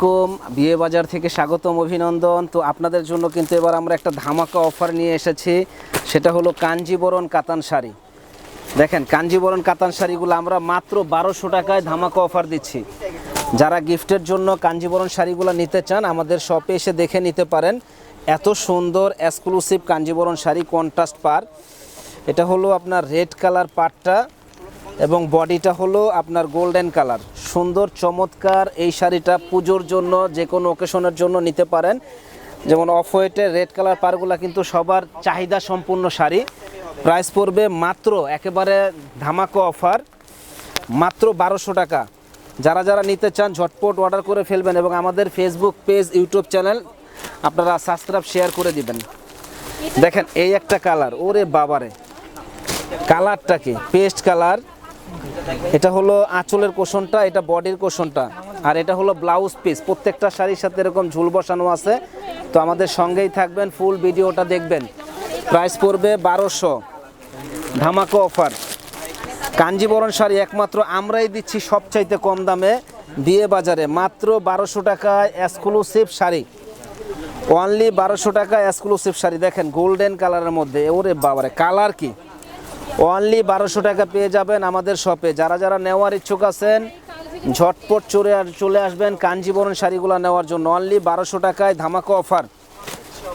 কুম বিয়ে বাজার থেকে স্বাগতম, অভিনন্দন। তো আপনাদের জন্য কিন্তু এবার আমরা একটা ধামাকা অফার নিয়ে এসেছি। সেটা হলো কাঞ্জিবরণ কাতান শাড়ি। দেখেন, কাঞ্জিবরণ কাতান শাড়িগুলো আমরা মাত্র বারোশো টাকায় ধামাকা অফার দিচ্ছি। যারা গিফটের জন্য কাঞ্জিবরণ শাড়িগুলো নিতে চান, আমাদের শপে এসে দেখে নিতে পারেন। এত সুন্দর এক্সক্লুসিভ কাঞ্জিবরণ শাড়ি কন্ট্রাস্ট পার। এটা হলো আপনার রেড কালার পাটটা এবং বডিটা হলো আপনার গোল্ডেন কালার সুন্দর, চমৎকার এই শাড়িটা পুজোর জন্য যে কোনো ওকেশনের জন্য নিতে পারেন। যেমন অফ হোয়াইটের রেড কালার পারগুলা কিন্তু সবার চাহিদা সম্পূর্ণ শাড়ি। প্রাইস পড়বে মাত্র একেবারে ধামাকা অফার মাত্র বারোশো টাকা। যারা যারা নিতে চান, ঝটপট অর্ডার করে ফেলবেন এবং আমাদের ফেসবুক পেজ ইউটিউব চ্যানেল আপনারা সাবস্ক্রাইব শেয়ার করে দিবেন। দেখেন, এই একটা কালার ওরে বাবারে। কালারটা কি? পেস্ট কালার এটা হলো আঁচলের কোষণটা, এটা বডির কোষণটা। আর এটা হলো ব্লাউজ পিস প্রত্যেকটা শাড়ির সাথে এরকম ঝুল বসানো আছে। তো আমাদের সঙ্গেই থাকবেন ফুল ভিডিওটা দেখবেন। প্রাইস পড়বে বারোশো। ধামাকা অফার কাঞ্জিবরণ শাড়ি একমাত্র আমরাই দিচ্ছি সবচাইতে কম দামে বিয়ে বাজারে। মাত্র বারোশো টাকায় এক্সক্লুসিভ শাড়ি। অনলি বারোশো টাকা এক্সক্লুসিভ শাড়ি। দেখেন গোল্ডেন কালারের মধ্যে। ওরে বাবারে কালার কি? অনলি বারোশো টাকা পেয়ে যাবেন আমাদের শপে যারা যারা নেওয়ার ইচ্ছুক আছেন, ঝটপট চলে চলে আসবেন কাঞ্জিবরণ শাড়িগুলো নেওয়ার জন্য। অনলি বারোশো টাকায় ধামাকা অফার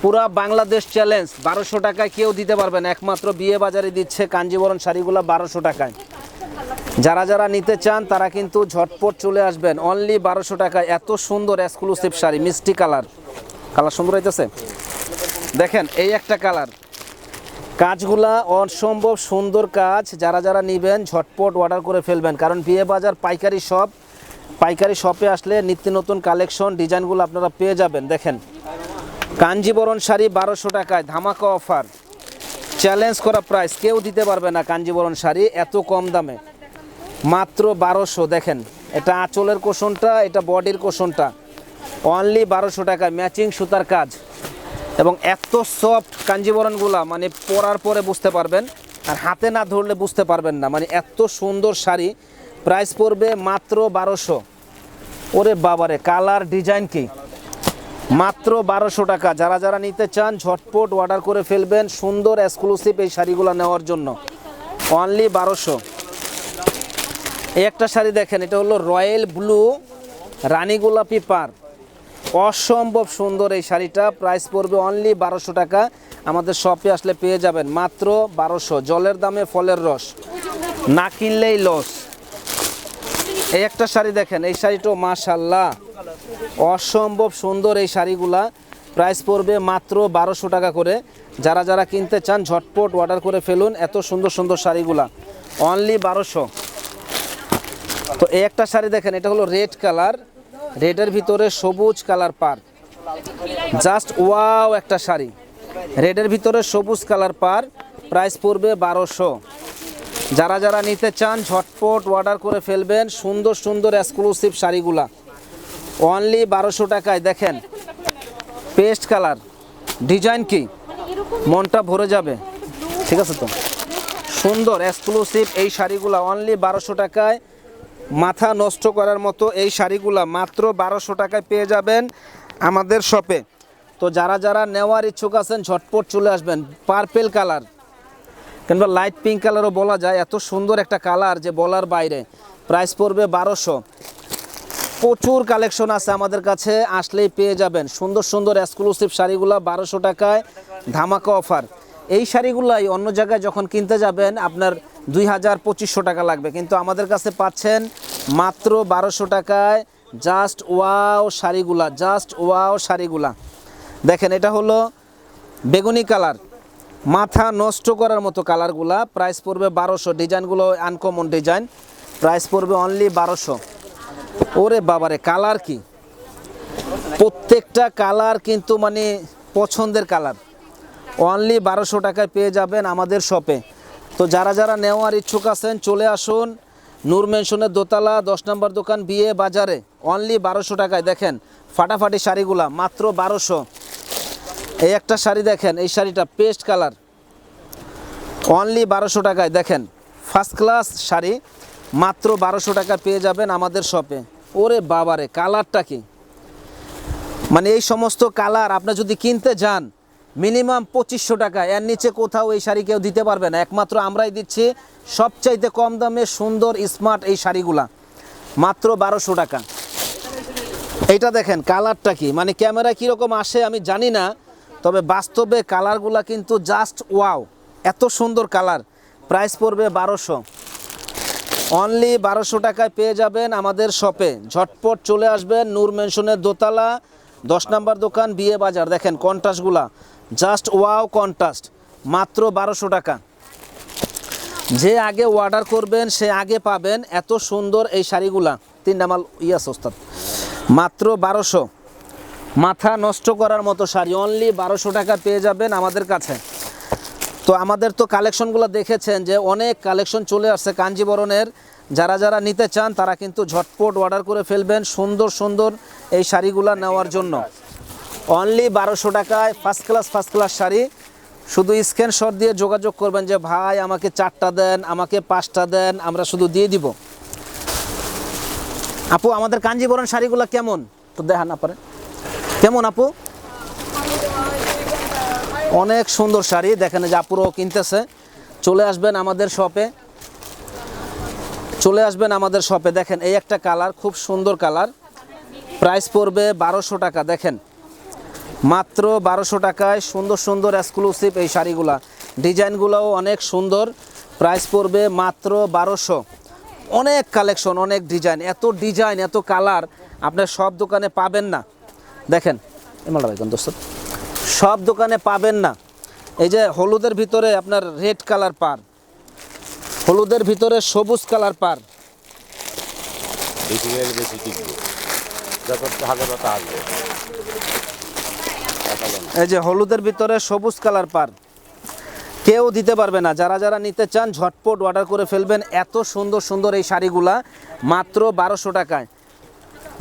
পুরা বাংলাদেশ চ্যালেঞ্জ বারোশো টাকায় কেউ দিতে পারবেন একমাত্র বিয়ে বাজারে দিচ্ছে কাঞ্জিবরণ শাড়িগুলো বারোশো টাকায়। যারা যারা নিতে চান, তারা কিন্তু ঝটপট চলে আসবেন। অনলি বারোশো টাকায়। এত সুন্দর এক্সক্লুসিভ শাড়ি, মিষ্টি কালার। কালার সুন্দর হইতেছে? দেখেন, এই একটা কালার। কাজগুলা অসম্ভব সুন্দর কাজ। যারা যারা নেবেন, ঝটপট অর্ডার করে ফেলবেন। কারণ বিয়ে বাজার পাইকারি শপ পাইকারি শপে আসলে নিত্য নতুন কালেকশন ডিজাইনগুলো আপনারা পেয়ে যাবেন। দেখেন, কাঞ্জিবরণ শাড়ি বারোশো টাকায়, ধামাকা অফার চ্যালেঞ্জ করা প্রাইস কেউ দিতে পারবে না কাঞ্জিবরণ শাড়ি, এত কম দামে। মাত্র বারোশো, দেখেন, এটা আঁচলের কোষণটা, এটা বডির কোষণটা। অনলি বারোশো টাকা ম্যাচিং সুতার কাজ। এবং এত সফট কাঞ্জিবরণগুলা মানে পরার পরে বুঝতে পারবেন, আর হাতে না ধরলে বুঝতে পারবেন না। মানে এত সুন্দর শাড়ি প্রাইস পড়বে মাত্র বারোশো। ওরে বাবারে কালার ডিজাইন কি? মাত্র বারোশো টাকা। যারা যারা নিতে চান, ঝটপট অর্ডার করে ফেলবেন সুন্দর এক্সক্লুসিভ এই শাড়িগুলো নেওয়ার জন্য। অনলি বারোশো। এই একটা শাড়ি দেখেন, এটা হলো রয়্যাল ব্লু রানী গোলাপি পার। অসম্ভব সুন্দর এই শাড়িটা। প্রাইস পড়বে অনলি বারোশো টাকা। আমাদের শপে আসলে পেয়ে যাবেন মাত্র বারোশো। জলের দামে ফলের রস। না কিনলেই লস এই একটা শাড়ি দেখেন, এই শাড়িটাও মাশাল্লাহ অসম্ভব সুন্দর এই শাড়িগুলা। প্রাইস পড়বে মাত্র বারোশো টাকা করে। যারা যারা কিনতে চান, ঝটপট অর্ডার করে ফেলুন এত সুন্দর সুন্দর শাড়িগুলা। অনলি বারোশো। তো এই একটা শাড়ি দেখেন, এটা হলো রেড কালার রেডের ভিতরে সবুজ কালার পার। জাস্ট ওয়াও একটা শাড়ি। রেডের ভিতরে সবুজ কালার পার, প্রাইস পড়বে বারোশো। যারা যারা নিতে চান, ঝটপট অর্ডার করে ফেলবেন সুন্দর সুন্দর এক্সক্লুসিভ শাড়িগুলা। অনলি বারোশো টাকায়, দেখেন। পেস্ট কালার ডিজাইন কি? মনটা ভরে যাবে। ঠিক আছে তো? সুন্দর এক্সক্লুসিভ এই শাড়িগুলা অনলি বারোশো টাকায়। মাথা নষ্ট করার মতো এই শাড়িগুলা মাত্র বারোশো টাকায় পেয়ে যাবেন আমাদের শপে। তো যারা যারা নেওয়ার ইচ্ছুক আছেন, ঝটপট চলে আসবেন। Purple colour. কিংবা লাইট পিঙ্ক কালারও বলা যায়, এত সুন্দর একটা কালার যে বলার বাইরে। প্রাইস পড়বে বারোশো। প্রচুর কালেকশন আছে আমাদের কাছে, আসলেই পেয়ে যাবেন। সুন্দর সুন্দর এক্সক্লুসিভ শাড়িগুলো বারোশো টাকায় ধামাকা অফার। এই শাড়িগুলাই অন্য জায়গায় যখন কিনতে যাবেন, আপনার দুই হাজার পঁচিশশো টাকা লাগবে। কিন্তু আমাদের কাছে পাচ্ছেন মাত্র বারোশো টাকায় জাস্ট ওয়াও শাড়িগুলা জাস্ট ওয়াও শাড়িগুলা। দেখেন, এটা হলো বেগুনি কালার। মাথা নষ্ট করার মতো কালারগুলা। প্রাইস পড়বে বারোশো। ডিজাইনগুলো আনকমন ডিজাইন প্রাইস পড়বে অনলি বারোশো। ওরে বাবারে, কালার কি? প্রত্যেকটা কালার কিন্তু মানে পছন্দের কালার। অনলি বারোশো টাকায় পেয়ে যাবেন আমাদের শপে তো যারা যারা নেওয়ার ইচ্ছুক আছেন, চলে আসুন নূর মেনশনের দোতলা, দশ নম্বর দোকান, বিয়ে বাজারে। অনলি বারোশো টাকায়, দেখেন, ফাটাফাটি শাড়িগুলা, মাত্র বারোশো। এই একটা শাড়ি দেখেন, এই শাড়িটা পেস্ট কালার। অনলি বারোশো টাকায়, দেখেন ফার্স্ট ক্লাস শাড়ি, মাত্র বারোশো টাকা পেয়ে যাবেন আমাদের শপে। ওরে বাবারে, কালারটা কি? মানে এই সমস্ত কালার, আপনি যদি কিনতে যান মিনিমাম পঁচিশশো টাকা। এর নিচে কোথাও এই শাড়ি কেউ দিতে পারবে না। একমাত্র আমরাই দিচ্ছি সবচাইতে কম দামে সুন্দর, স্মার্ট এই শাড়িগুলা। মাত্র বারোশো টাকা। এইটা দেখেন, কালারটা কি? মানে ক্যামেরা কীরকম আসে আমি জানি না, তবে বাস্তবে কালারগুলা কিন্তু জাস্ট ওয়াও। এত সুন্দর কালার। প্রাইস পড়বে বারোশো। অনলি বারোশো টাকায় পেয়ে যাবেন আমাদের শপে। ঝটপট চলে আসবেন নূর মেনশনের দোতলা, দশ নম্বর দোকান, বিয়ে বাজার। দেখেন কন্ট্রাস্টগুলা। জাস্ট ওয়াও কন্ট্রাস্ট, মাত্র বারোশো টাকা। যে আগে অর্ডার করবেন, সে আগে পাবেন এত সুন্দর এই শাড়িগুলা। তিন নামাল ইয়াস ওস্তাদ, মাত্র বারোশো। মাথা নষ্ট করার মতো শাড়ি অনলি বারোশো টাকা পেয়ে যাবেন আমাদের কাছে। তো আমাদের তো কালেকশনগুলো দেখেছেন যে অনেক কালেকশন চলে আসছে কাঞ্জিবরণের। যারা যারা নিতে চান, তারা কিন্তু ঝটপট অর্ডার করে ফেলবেন সুন্দর সুন্দর এই শাড়িগুলো নেওয়ার জন্য। অনলি বারোশো টাকায় first class first class sari. শুধু স্ক্রিনশট দিয়ে যোগাযোগ করবেন যে, ভাই, আমাকে চারটা দেন, আমাকে পাঁচটা দেন, আমরা শুধু দিয়ে দিব। আপু, আমাদের কাঞ্জিবরণ শাড়িগুলো কেমন? তো দেখান না পারে। কেমন আপু? অনেক সুন্দর শাড়ি। দেখেন যে আপুরও কিনতেছে। চলে আসবেন আমাদের শপে চলে আসবেন আমাদের শপে দেখেন, এই একটা কালার, খুব সুন্দর কালার। প্রাইস পড়বে বারোশো টাকা, দেখেন। মাত্র বারোশো টাকায় সুন্দর সুন্দর এক্সক্লুসিভ এই শাড়িগুলা। ডিজাইনগুলোও অনেক সুন্দর। প্রাইস পড়বে মাত্র বারোশো। অনেক কালেকশন অনেক ডিজাইন এত ডিজাইন এত কালার আপনার সব দোকানে পাবেন না। দেখেন দোস্ত। সব দোকানে পাবেন না। এই যে হলুদের ভিতরে আপনার রেড কালার পার। হলুদের ভিতরে সবুজ কালার পার। এই যে হলুদের ভিতরে সবুজ কালার পার। কেউ দিতে পারবে না। যারা যারা নিতে চান, ঝটপট অর্ডার করে ফেলবেন। এত সুন্দর সুন্দর এই শাড়িগুলা, মাত্র বারোশো টাকায়।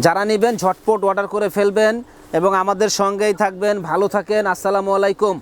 যারা নেবেন, ঝটপট অর্ডার করে ফেলবেন এবং আমাদের সঙ্গেই থাকবেন। ভালো থাকেন। আসসালামু আলাইকুম।